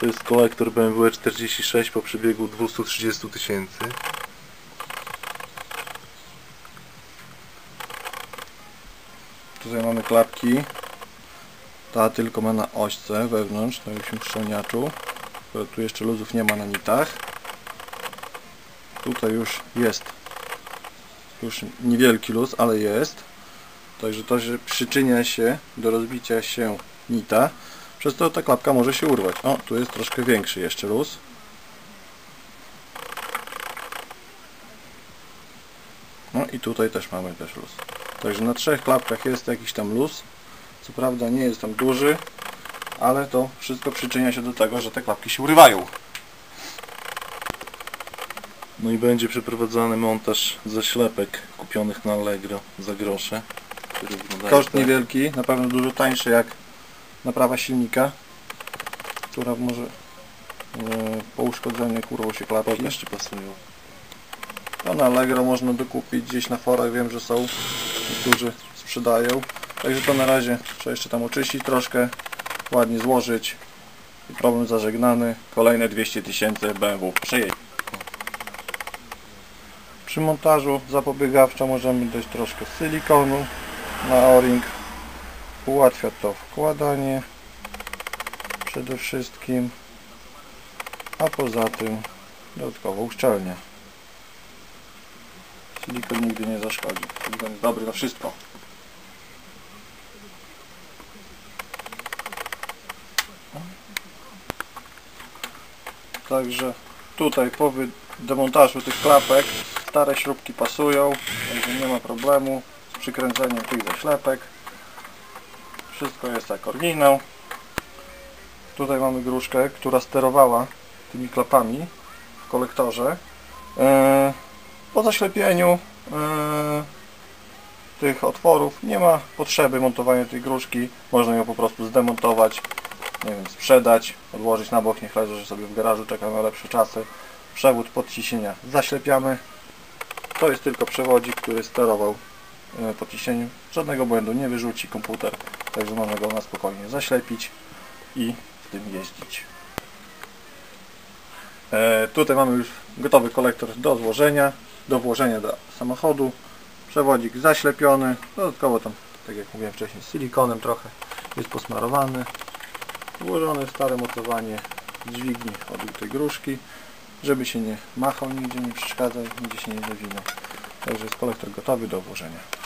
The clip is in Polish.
To jest kolektor BMW 46 po przebiegu 230 tysięcy. Tutaj mamy klapki. Ta tylko ma na ośce wewnątrz, na jakimś szczelniaczu. Tu jeszcze luzów nie ma na nitach. Tutaj już jest już niewielki luz, ale jest. Także to że przyczynia się do rozbicia się nita. Przez to ta klapka może się urwać. O, tu jest troszkę większy jeszcze luz. No i tutaj też mamy też luz. Także na trzech klapkach jest jakiś tam luz. Co prawda nie jest tam duży, ale to wszystko przyczynia się do tego, że te klapki się urywają. No i będzie przeprowadzany montaż zaślepek kupionych na Allegro za grosze. Koszt tak. niewielki, na pewno dużo tańszy jak naprawa silnika, która może e, po uszkodzeniu kurło się klapki. Czy pasują. To na Allegro można dokupić gdzieś na forach, wiem, że są, którzy sprzedają. Także to na razie trzeba jeszcze tam oczyścić troszkę, ładnie złożyć. I problem zażegnany. Kolejne 200 tysięcy BMW przejedzie. Przy montażu zapobiegawczo możemy dać troszkę silikonu na o-ring. Ułatwia to wkładanie przede wszystkim, a poza tym dodatkowo uszczelnia. Silikon nigdy nie zaszkodzi. Silikon jest dobry na wszystko. Także tutaj po demontażu tych klapek stare śrubki pasują, także nie ma problemu z przykręceniem tych zaślepek. Wszystko jest jak oryginał. Tutaj mamy gruszkę, która sterowała tymi klapami w kolektorze. Eee, po zaślepieniu e, tych otworów nie ma potrzeby montowania tej gruszki. Można ją po prostu zdemontować, nie wiem, sprzedać, odłożyć na bok, niech leży sobie w garażu, czeka na lepsze czasy. Przewód podciśnienia zaślepiamy. To jest tylko przewodzik, który sterował e, podciśnieniem. Żadnego błędu nie wyrzuci komputer, także można go na spokojnie zaślepić i w tym jeździć. E, tutaj mamy już gotowy kolektor do złożenia, do włożenia do samochodu. Przewodzik zaślepiony, dodatkowo tam, tak jak mówiłem wcześniej, silikonem trochę jest posmarowany. Włożone stare mocowanie dźwigni od tej gruszki, żeby się nie machał nigdzie, nie przeszkadzał, nigdzie się nie zawinął. Także jest kolektor gotowy do włożenia.